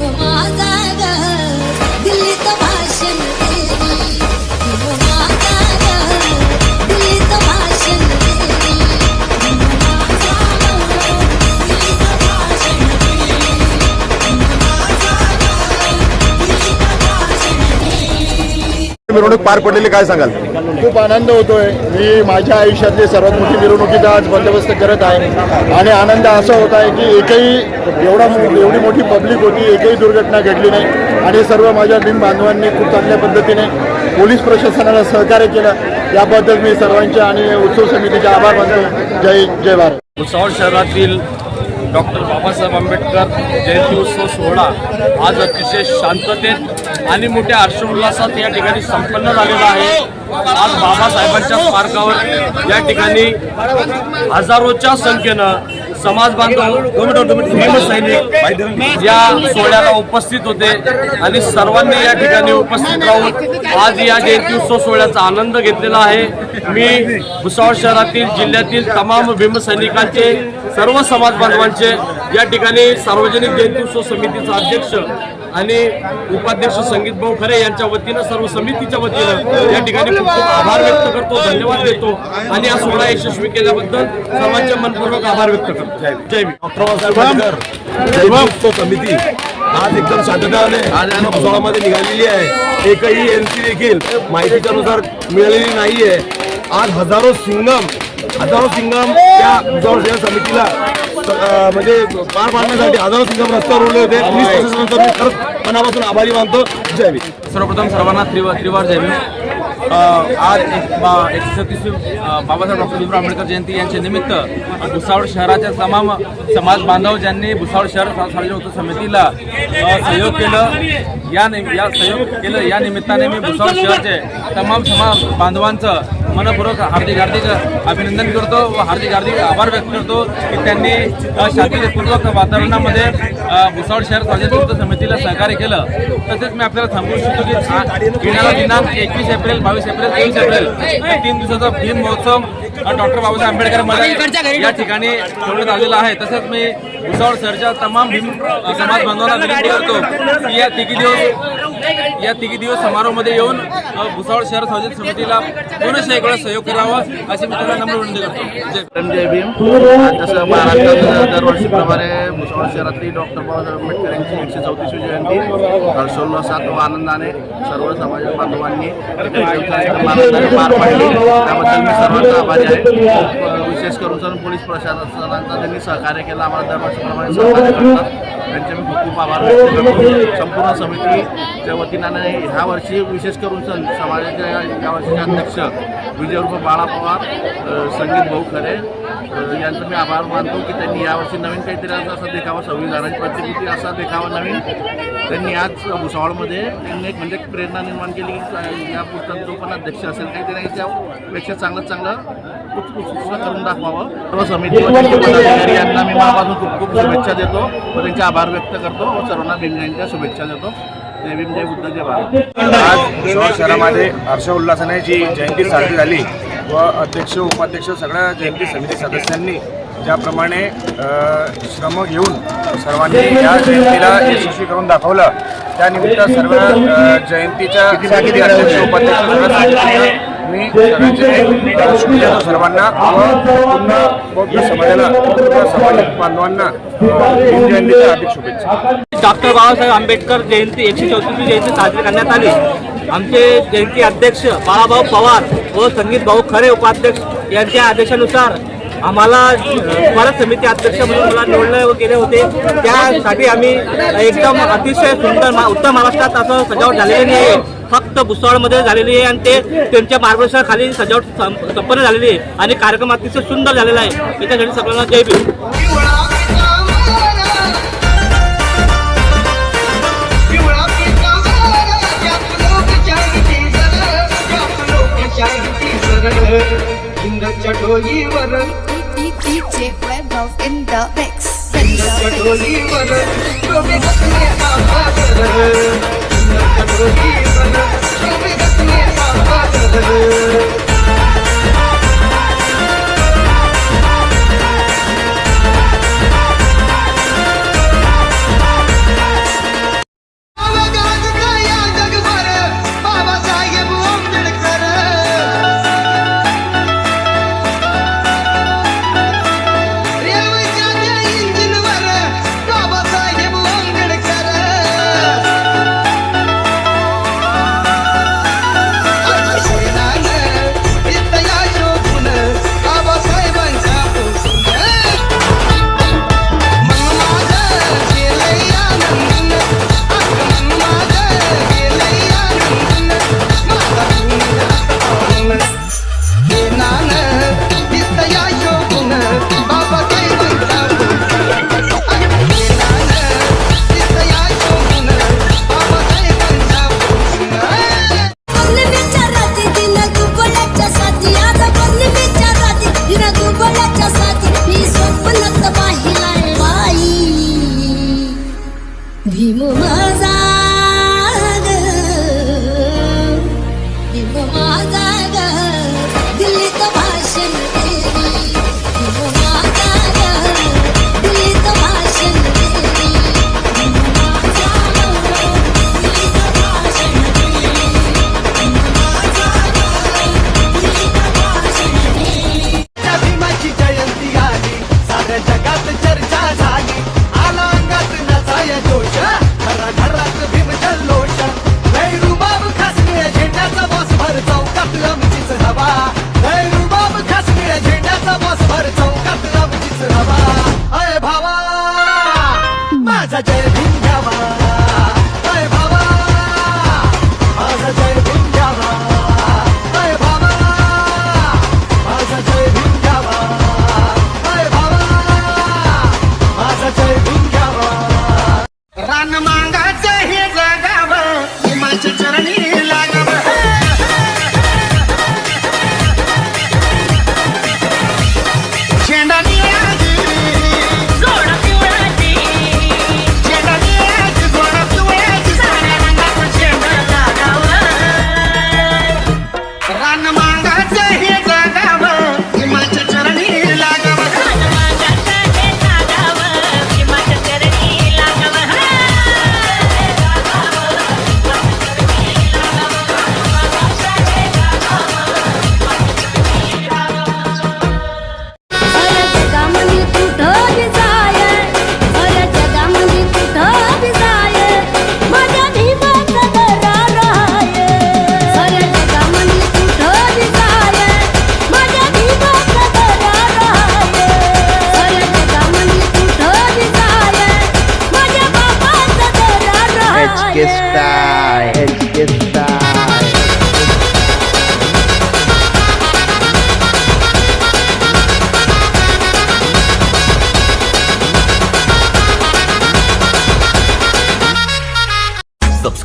我 मिरवणूक पार पडलेली काय सांगाल? खूप आनंद होतोय. मी माझ्या आयुष्यातली सर्वात मोठी मिरवणुकीचा आज बंदोबस्त करत आहे. आणि आनंद असा होत आहे की एकही एवढा एवढी मोठी पब्लिक होती एकही दुर्घटना घडली नाही. आणि सर्व माझ्या भीम बांधवांनी खूप चांगल्या पद्धतीने पोलीस प्रशासनाला सहकार्य केलं. याबद्दल मी सर्वांचे आणि उत्सव समितीचे आभार मानतो. जय जय भारत. भुसावळ शहरातील डॉक्टर बाबासाहेब आंबेडकर जयंती उत्सव सोहळा आज अतिशय शांततेत आणि मोठ्या हर्षोल्लासात या ठिकाणी संपन्न झालेला आहे. आज बाबासाहेबांच्या स्मारकावर या ठिकाणी हजारोच्या संख्येनं समाज बांधव भीमसैनिक या सोहळ्याला उपस्थित होते आणि सर्वांनी या ठिकाणी उपस्थित राहून आज या जयंती उत्सव सोहळ्याचा आनंद घेतलेला आहे. मी भुसावळ शहरातील जिल्ह्यातील तमाम भीमसैनिकांचे सर्व समाज बांधवांचे या ठिकाणी सार्वजनिक जयंती उत्सव समितीचा अध्यक्ष आणि उपाध्यक्ष संगीत भाऊ खरे यांच्या वतीनं सर्व समितीच्या वतीनं या ठिकाणी खूप खूप आभार व्यक्त करतो धन्यवाद देतो. आणि हा सोहळा यशस्वी केल्याबद्दल सर्वांचे मनपूर्वक आभार व्यक्त करतो. जय डॉक्टर समिती. आज एकदम शांतताने आज भुसावळामध्ये निघालेली आहे. एकही एनसी देखील माहितीच्या नुसार मिळालेली नाहीये. आज हजारो सिंगम हजारो सिंगम त्या समितीला म्हणजे पार पाडण्यासाठी हजारो सिंगम रस्त्यावर उरले होते. पोलीस प्रशासनाचा मी खरंच मनापासून आभारी मानतो. जय भीम. सर्वप्रथम सर्वांना त्रिवार त्रिवार जय भीम. आज एकशे छत्तीसवी अ, बाबासाहेब डॉक्टर भीमराव आंबेडकर जयंती यांच्या निमित्त भुसावळ शहराच्या तमाम समाज बांधव ज्यांनी भुसावळ शहर सार्वजनिक समितीला सहयोग केलं या या सहयोग केलं या निमित्ताने मी भुसावळ शहरचे तमाम समाज बांधवांचं मनपूर्वक हार्दिक हार्दिक अभिनंदन करतो व हार्दिक हार्दिक आभार व्यक्त करतो की त्यांनी अ, शांततापूर्वक वातावरणामध्ये भुसावळ शहर उत्सव समितीला सहकार्य केलं. तसेच मी आपल्याला सांगू इच्छितो की येणारा दिनांक एकवीस एप्रिल बावीस एप्रिल तेवीस एप्रिल या तीन दिवसाचा भीम महोत्सव डॉक्टर बाबासाहेब आंबेडकरमध्ये या ठिकाणी ठेवण्यात आलेला आहे. तसंच मी भुसावळ शहरच्या तमाम भीम समाज बांधवांना विनंती करतो की या तिघी दिवस या तिघी दिवस समारोहामध्ये येऊन भुसावळ शहर सार्वजनिक समितीला पूर्णशः एक वेळा सहयोग करावा अशी मी त्यांना नम्र विनंती करतो. जय भीम. जसं महाराष्ट्रात दरवर्षीप्रमाणे भुसावळ शहरातली डॉक्टर बाबासाहेब आंबेडकर यांची एकशे चौतीसवी जयंती. हर्षोल्लासात व आनंदाने सर्व समाज बांधवांनी आनंदाने पार पाडली. त्याबद्दल मी सर्वांचा आभारी आहे. विशेष करून सर पोलीस प्रशासनाचा त्यांनी सहकार्य केलं. आम्हाला दरवर्षीप्रमाणे सहकार्य करतात. त्यांचे खूप आभार व्यक्त करतो संपूर्ण समितीच्या वतीनं ह्या वर्षी विशेष करून सं समाजाच्या या वर्षीचे अध्यक्ष विजय बाळा पवार संगीत भाऊ खरे यांचं मी आभार मानतो की त्यांनी यावर्षी नवीन काहीतरी असा असा देखावा संविधानाची प्रतिकृती असा देखावा नवीन त्यांनी आज भुसावळमध्ये त्यांनी एक म्हणजे प्रेरणा निर्माण केली. की या पुस्तक जो पण अध्यक्ष असेल काहीतरी त्यापेक्षा चांगलं चांगलं उत्कृष्ट करून दाखवावं सर्व समिती पदाधिकारी यांना मी मनापासून खूप खूप शुभेच्छा देतो. व त्यांचे आभार व्यक्त करतो व सर्वांना भीम जयंतीच्या शुभेच्छा देतो. जय भीम जय बुद्ध जय भारत. आज भुसावळ शहरामध्ये हर्षोल्लासाने जी जयंती साजरी झाली व अध्यक्ष उपाध्यक्ष सगळ्या जयंती समिती सदस्यांनी ज्याप्रमाणे श्रम घेऊन सर्वांनी या जयंतीला यशस्वी करून दाखवलं. त्यानिमित्त सर्व जयंतीच्या अध्यक्ष उपाध्यक्ष मी शुभेच्छा सर्वांना व पूर्ण बौद्ध समाजाला पूर्ण सामाजिक बांधवांना जयंतीच्या हार्दिक शुभेच्छा डॉक्टर बाबासाहेब आंबेडकर जयंती एकशे चौतीसवी जयंती साजरी करण्यात आली. आमचे जयंती अध्यक्ष बाळाभाऊ पवार व संगीत भाऊ खरे उपाध्यक्ष यांच्या आदेशानुसार आम्हाला स्मारक समिती अध्यक्ष म्हणून मला निवडले गेले होते. त्यासाठी आम्ही एकदम अतिशय सुंदर उत्तर महाराष्ट्रात असं सजावट झालेली नाही आहे फक्त भुसावळमध्ये झालेली आहे आणि ते त्यांच्या मार्गदर्शनाखाली सजावट संपन्न झालेली आहे आणि कार्यक्रम अतिशय सुंदर झालेला आहे. याच्यासाठी सगळ्यांना जय भीम. चटोलीवर. चटोलीवर शोभे घातले ฝีมือ what I needed.